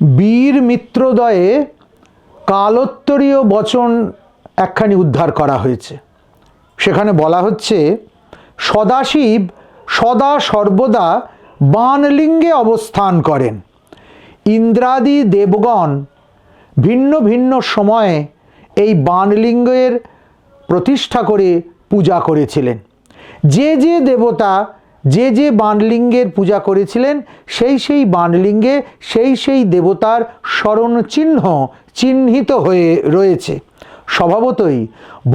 বীর মিত্রদয়ে কালোত্তরীয় বচন একখানি উদ্ধার করা হয়েছে। সেখানে বলা হচ্ছে, সদাশিব সদা সর্বদা বানলিঙ্গে অবস্থান করেন। ইন্দ্রাদি দেবগণ ভিন্ন ভিন্ন সময়ে এই বানলিঙ্গের প্রতিষ্ঠা করে পূজা করেছিলেন। যে যে দেবতা যে যে বানলিঙ্গের পূজা করেছিলেন, সেই সেই বানলিঙ্গে সেই সেই দেবতার স্মরণ চিহ্ন চিহ্নিত হয়ে রয়েছে। স্বভাবতই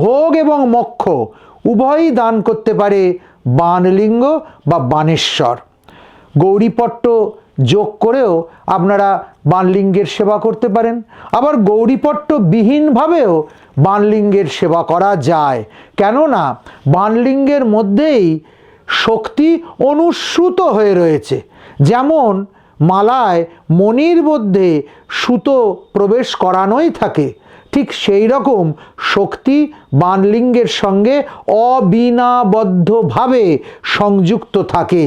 ভোগ এবং মোক্ষ উভয়ই দান করতে পারে বানলিঙ্গ বা বানেশ্বর গৌরীপট্ট যোগ করেও আপনারা বানলিঙ্গের সেবা করতে পারেন। আবার গৌরীপট্ট বিহীনভাবেও বানলিঙ্গের সেবা করা যায়। কেননা বানলিঙ্গের মধ্যেই শক্তি অনুস্যুত হয়ে রয়েছে। যেমন মালায় মনির মধ্যে সুতো প্রবেশ করানোই থাকে, ঠিক সেই রকম শক্তি বানলিঙ্গের সঙ্গে অবিনাবদ্ধভাবে সংযুক্ত থাকে।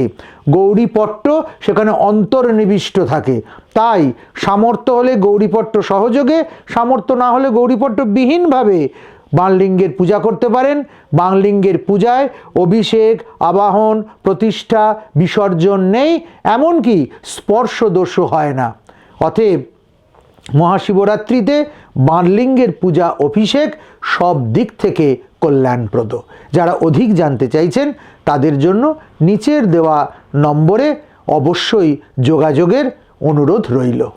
গৌরীপট্ট সেখানে অন্তর্নিবিষ্ট থাকে। তাই সামর্থ্য হলে গৌরীপট্ট সহযোগে, সামর্থ্য না হলে গৌরীপট্ট বিহীনভাবে বানলিঙ্গের পূজা করতে পারেন। বানলিঙ্গের পূজায় অভিষেক, আবাহন, প্রতিষ্ঠা, বিসর্জন নেই, এমনকি স্পর্শ দোষও হয় না। অতএব মহাশিবরাত্রিতে বানলিঙ্গের পূজা, অভিষেক সব দিক থেকে কল্যাণপ্রদ। যারা অধিক জানতে চাইছেন, তাদের জন্য নিচের দেওয়া নম্বরে অবশ্যই যোগাযোগের অনুরোধ রইল।